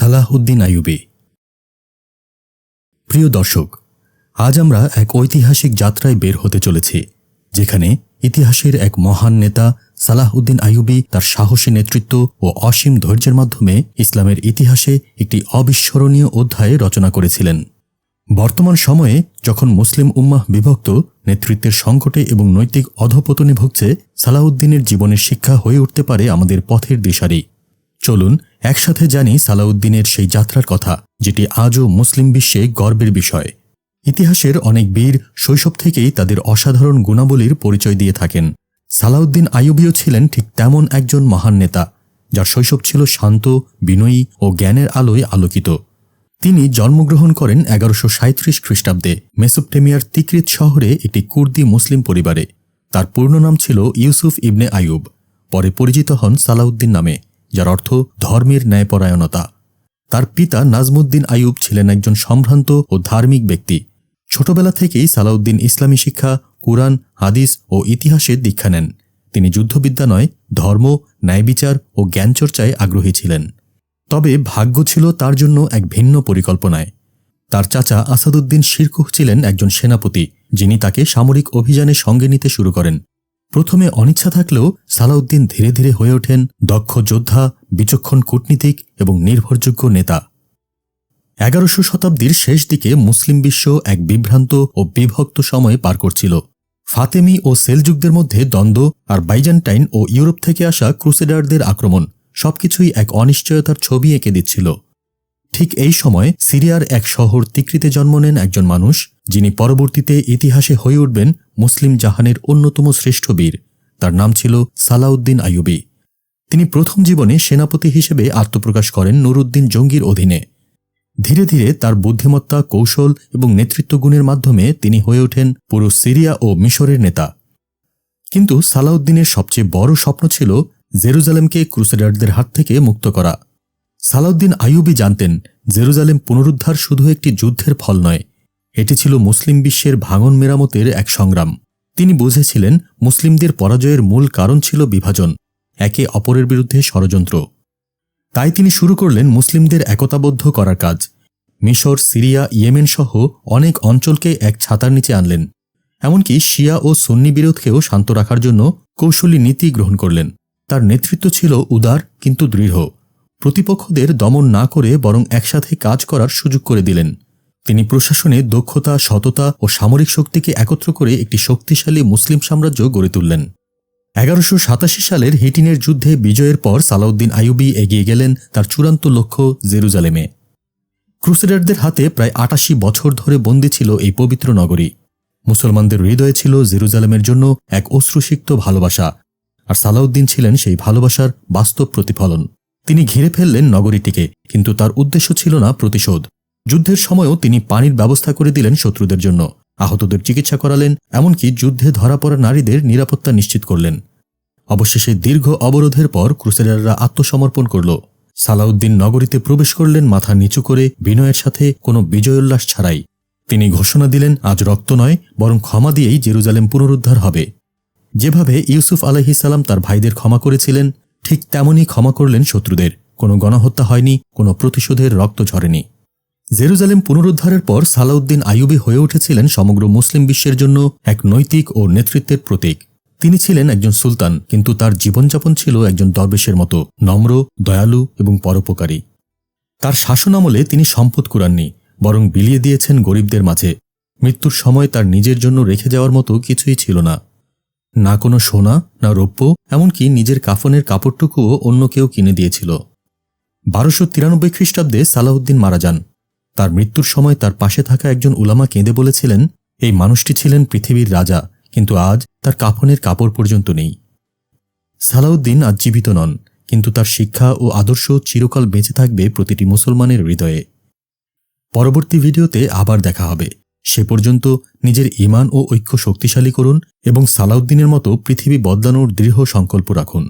সালাহউদ্দিন আইয়ুবী। প্রিয় দর্শক, আজ আমরা এক ঐতিহাসিক যাত্রায় বের হতে চলেছি, যেখানে ইতিহাসের এক মহান নেতা সালাহউদ্দিন আইয়ুবী তার সাহসী নেতৃত্ব ও অসীম ধৈর্যের মাধ্যমে ইসলামের ইতিহাসে একটি অবিস্মরণীয় অধ্যায় রচনা করেছিলেন। বর্তমান সময়ে যখন মুসলিম উম্মাহ বিভক্ত, নেতৃত্বের সংকটে এবং নৈতিক অধপতনে ভুগছে সালাউদ্দিনের জীবনের শিক্ষা হয়ে উঠতে পারে আমাদের পথের দিশারি। চলুন একসাথে জানি সালাউদ্দিনের সেই যাত্রার কথা, যেটি আজও মুসলিম বিশ্বে গর্বের বিষয়। ইতিহাসের অনেক বীর শৈশব থেকেই তাদের অসাধারণ গুণাবলীর পরিচয় দিয়ে থাকেন। সালাউদ্দিন আইয়ুবীও ছিলেন ঠিক তেমন একজন মহান নেতা, যার শৈশব ছিল শান্ত, বিনয়ী ও জ্ঞানের আলোয় আলোকিত। তিনি জন্মগ্রহণ করেন এগারোশো সাঁত্রিশ খ্রিস্টাব্দে মেসোপটেমিয়ার তিকরিত শহরে একটি কুর্দি মুসলিম পরিবারে। তার পূর্ণ নাম ছিল ইউসুফ ইবনে আইয়ুব, পরে পরিচিত হন সালাউদ্দিন নামে। যার অর্থ ধর্মের ন্যায়পরায়ণতা। তার পিতা নাজমুদ্দিন আইয়ুব ছিলেন একজন সম্ভ্রান্ত ও ধার্মিক ব্যক্তি। ছোটবেলা থেকেই সালাউদ্দিন ইসলামী শিক্ষা, কুরআন, হাদিস ও ইতিহাসে দীক্ষা নেন। তিনি যুদ্ধবিদ্যা নয় ধর্ম, ন্যায়বিচার ও জ্ঞানচর্চায় আগ্রহী ছিলেন। তবে ভাগ্য ছিল তার জন্য এক ভিন্ন পরিকল্পনায়। তার চাচা আসাদুদ্দিন শিরকুহ ছিলেন একজন সেনাপতি, যিনি তাকে সামরিক অভিযানে সঙ্গে নিতে শুরু করেন। প্রথমে অনিচ্ছা থাকলেও সালাউদ্দিন ধীরে ধীরে হয়ে ওঠেন দক্ষ যোদ্ধা, বিচক্ষণ কূটনীতিক এবং নির্ভরযোগ্য নেতা। এগারোশো শতাব্দীর শেষ দিকে মুসলিম বিশ্ব এক বিভ্রান্ত ও বিভক্ত সময়ে পার করছিল। ফাতেমি ও সেলযুগদের মধ্যে দ্বন্দ্ব আর বাইজান্টাইন ও ইউরোপ থেকে আসা ক্রুসেডারদের আক্রমণ সবকিছুই এক অনিশ্চয়তার ছবি এঁকে দিচ্ছিল। ঠিক এই সময় সিরিয়ার এক শহর তিকৃতে জন্ম নেন একজন মানুষ যিনি পরবর্তীতে ইতিহাসে হয়ে উঠবেন মুসলিম জাহানের অন্যতম শ্রেষ্ঠ বীর। তার নাম ছিল সালাউদ্দিন আইয়ুবী। তিনি প্রথম জীবনে সেনাপতি হিসেবে আত্মপ্রকাশ করেন নুরুদ্দিন জঙ্গির অধীনে। ধীরে ধীরে তার বুদ্ধিমত্তা, কৌশল এবং নেতৃত্ব গুণের মাধ্যমে তিনি হয়ে ওঠেন পুরো সিরিয়া ও মিশরের নেতা। কিন্তু সালাউদ্দিনের সবচেয়ে বড় স্বপ্ন ছিল জেরুজালেমকে ক্রুসেডারদের হাত থেকে মুক্ত করা। সালাউদ্দিন আইয়ুবী জানতেন, জেরুজালেম পুনরুদ্ধার শুধু একটি যুদ্ধের ফল নয় এটি ছিল মুসলিম বিশ্বের ভাঙন মেরামতের এক সংগ্রাম। তিনি বুঝেছিলেন, মুসলিমদের পরাজয়ের মূল কারণ ছিল বিভাজন, একে অপরের বিরুদ্ধে ষড়যন্ত্র। তাই তিনি শুরু করলেন মুসলিমদের একতাবদ্ধ করার কাজ। মিশর, সিরিয়া, ইয়েমেন সহ অনেক অঞ্চলকে এক ছাতার নিচে আনলেন। এমনকি শিয়া ও সন্নি বিরোধকেও শান্ত রাখার জন্য কৌশলী নীতি গ্রহণ করলেন। তার নেতৃত্ব ছিল উদার কিন্তু দৃঢ়। প্রতিপক্ষদের দমন না করে বরং একসাথে কাজ করার সুযোগ করে দিলেন। তিনি প্রশাসনে দক্ষতা, সততা ও সামরিক শক্তিকে একত্র করে একটি শক্তিশালী মুসলিম সাম্রাজ্য গড়ে তুললেন। এগারোশো সাতাশি সালের হিটিনের যুদ্ধে বিজয়ের পর সালাউদ্দিন আইয়ুবী এগিয়ে গেলেন তার চূড়ান্ত লক্ষ্য জেরুজালেমে। ক্রুসেডারদের হাতে প্রায় আটাশি বছর ধরে বন্দী ছিল এই পবিত্র নগরী। মুসলমানদের হৃদয়ে ছিল জেরুজালেমের জন্য এক অশ্রুসিক্ত ভালোবাসা, আর সালাউদ্দিন ছিলেন সেই ভালোবাসার বাস্তব প্রতিফলন। তিনি ঘিরে ফেললেন নগরীটিকে, কিন্তু তার উদ্দেশ্য ছিল না প্রতিশোধ। যুদ্ধের সময়ও তিনি পানির ব্যবস্থা করে দিলেন শত্রুদের জন্য। আহতদের চিকিৎসা করালেন, এমনকি যুদ্ধে ধরা পড়া নারীদের নিরাপত্তা নিশ্চিত করলেন। অবশেষে দীর্ঘ অবরোধের পর ক্রুসেডাররা আত্মসমর্পণ করল। সালাউদ্দিন নগরীতে প্রবেশ করলেন, মাথা নিচু করে বিনয়ের সাথে কোনো বিজয়োল্লাস ছাড়াই। তিনি ঘোষণা দিলেন, আজ রক্ত নয়, বরং ক্ষমা দিয়েই জেরুজালেম পুনরুদ্ধার হবে। যেভাবে ইউসুফ আলহিসাল্লাম তার ভাইদের ক্ষমা করেছিলেন, ঠিক তেমনই ক্ষমা করলেন শত্রুদের। কোনো গণহত্যা হয়নি, কোনো প্রতিশোধের রক্ত ঝরেনি। জেরুজালেম পুনরুদ্ধারের পর সালাউদ্দিন আইয়ুবী হয়ে উঠেছিলেন সমগ্র মুসলিম বিশ্বের জন্য এক নৈতিক ও নেতৃত্বের প্রতীক। তিনি ছিলেন একজন সুলতান, কিন্তু তার জীবনযাপন ছিল একজন দরবেশের মতো, নম্র, দয়ালু এবং পরোপকারী। তার শাসন আমলে তিনি সম্পদ কুরাননি বরং বিলিয়ে দিয়েছেন গরিবদের মাঝে। মৃত্যুর সময় তার নিজের জন্য রেখে যাওয়ার মতো কিছুই ছিল না। না কোনো সোনা, না রৌপ্য, এমনকি নিজের কাফনের কাপড়টুকুও অন্য কেউ কিনে দিয়েছিল। বারোশো তিরানব্বই খ্রিস্টাব্দে সালাউদ্দিন মারা যান। তার মৃত্যুর সময় তার পাশে থাকা একজন উলামা কেঁদে বলেছিলেন, এই মানুষটি ছিলেন পৃথিবীর রাজা, কিন্তু আজ তার কাফনের কাপড় পর্যন্ত নেই। সালাউদ্দিন আজ জীবিত নন, কিন্তু তার শিক্ষা ও আদর্শ চিরকাল বেঁচে থাকবে প্রতিটি মুসলমানের হৃদয়ে। পরবর্তী ভিডিওতে আবার দেখা হবে। সে পর্যন্ত নিজের ইমান ও ঐক্য শক্তিশালী করুন এবং সালাউদ্দিনের মতো পৃথিবী বদলানোর দৃঢ় সংকল্প রাখুন।